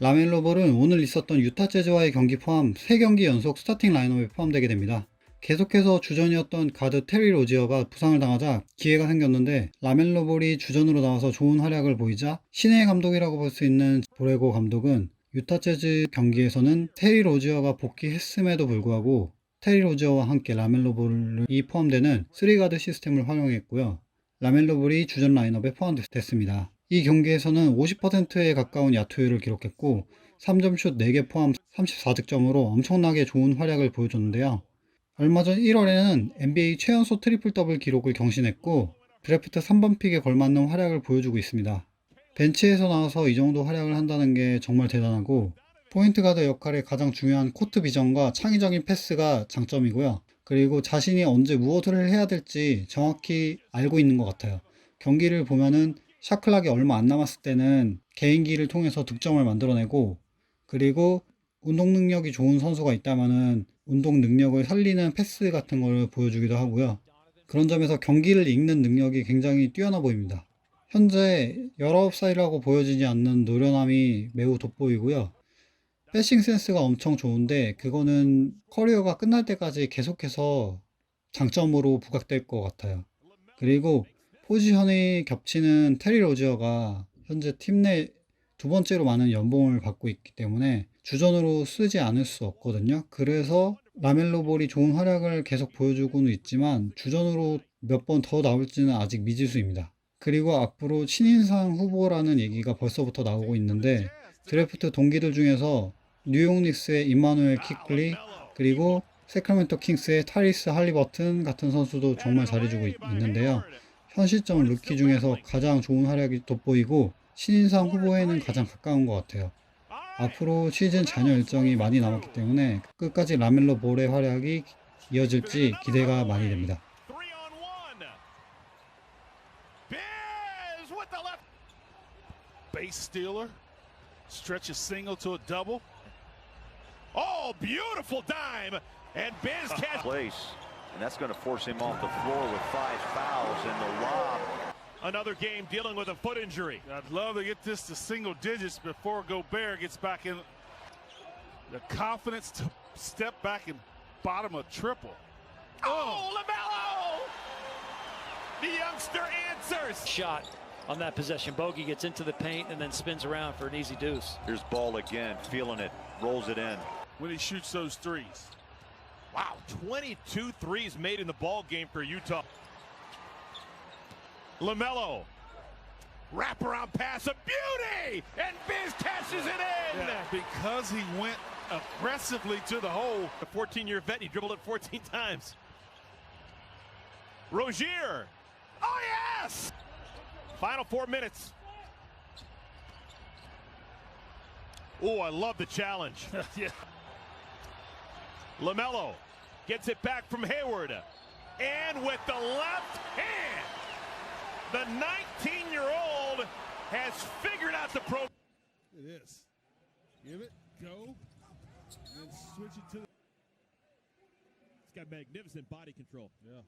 라멜로 볼은 오늘 있었던 유타 재즈와의 경기 포함 3경기 연속 스타팅 라인업에 포함되게 됩니다. 계속해서 주전이었던 가드 테리 로지어가 부상을 당하자 기회가 생겼는데 라멜로 볼이 주전으로 나와서 좋은 활약을 보이자 신의 감독이라고 볼 수 있는 보레고 감독은 유타 재즈 경기에서는 테리 로지어가 복귀했음에도 불구하고 테리 로지어와 함께 라멜로 볼이 포함되는 3가드 시스템을 활용했고요. 라멜로 볼이 주전 라인업에 포함됐습니다. 이 경기에서는 50%에 가까운 야투율을 기록했고 3점슛 4개 포함 34득점으로 엄청나게 좋은 활약을 보여줬는데요. 얼마 전 1월에는 NBA 최연소 트리플 더블 기록을 경신했고 드래프트 3번 픽에 걸맞는 활약을 보여주고 있습니다. 벤치에서 나와서 이 정도 활약을 한다는 게 정말 대단하고 포인트 가드 역할의 가장 중요한 코트 비전과 창의적인 패스가 장점이고요. 그리고 자신이 언제 무엇을 해야 될지 정확히 알고 있는 것 같아요. 경기를 보면은 샤클락이 얼마 안 남았을 때는 개인기를 통해서 득점을 만들어내고 그리고 운동 능력이 좋은 선수가 있다면은 운동 능력을 살리는 패스 같은 걸 보여주기도 하고요. 그런 점에서 경기를 읽는 능력이 굉장히 뛰어나 보입니다. 현재 19살이라고 보여지지 않는 노련함이 매우 돋보이고요. 패싱 센스가 엄청 좋은데 그거는 커리어가 끝날 때까지 계속해서 장점으로 부각될 것 같아요. 그리고 포지션이 겹치는 테리 로지어가 현재 팀 내 두 번째로 많은 연봉을 받고 있기 때문에 주전으로 쓰지 않을 수 없거든요. 그래서 라멜로 볼이 좋은 활약을 계속 보여주고는 있지만 주전으로 몇 번 더 나올지는 아직 미지수입니다. 그리고 앞으로 신인상 후보라는 얘기가 벌써부터 나오고 있는데 드래프트 동기들 중에서 뉴욕 닉스의 임마누엘 키클리 그리고 세크라멘토 킹스의 타리스 할리버튼 같은 선수도 정말 잘해주고 있, 있는데요. 현 시점 루키 중에서 가장 좋은 활약이 돋보이고 신인상 후보에는 가장 가까운 것 같아요. 앞으로 시즌 잔여 일정이 많이 남았기 때문에 끝까지 라멜로 볼의 활약이 이어질지 기대가 많이 됩니다. Three on one. Biz with the left. base stealer, stretch a single to a double. Oh, beautiful dime. And Biz catch. place, and that's going to force him off the floor with five fouls and the lob. Another game dealing with a foot injury. I'd love to get this to single digits before Gobert gets back in the confidence to step back and bottom a triple. Oh, oh, LaMelo! The youngster answers. shot on that possession. Bogey gets into the paint and then spins around for an easy deuce. Here's Ball again, feeling it, rolls it in. When he shoots those threes. Wow, 22 threes made in the ball game for Utah. LaMelo. Wraparound pass, a beauty! And Biz cashes it in! Yeah, because he went aggressively to the hole. A 14-year vet, he dribbled it 14 times. Rozier. Oh, yes! Final four minutes. Oh, I love the challenge. yeah. LaMelo gets it back from Hayward. And with the left hand, the 19-year-old has figured out the pro. It is. Give it, go, and then switch it to the. He's got magnificent body control. Yeah.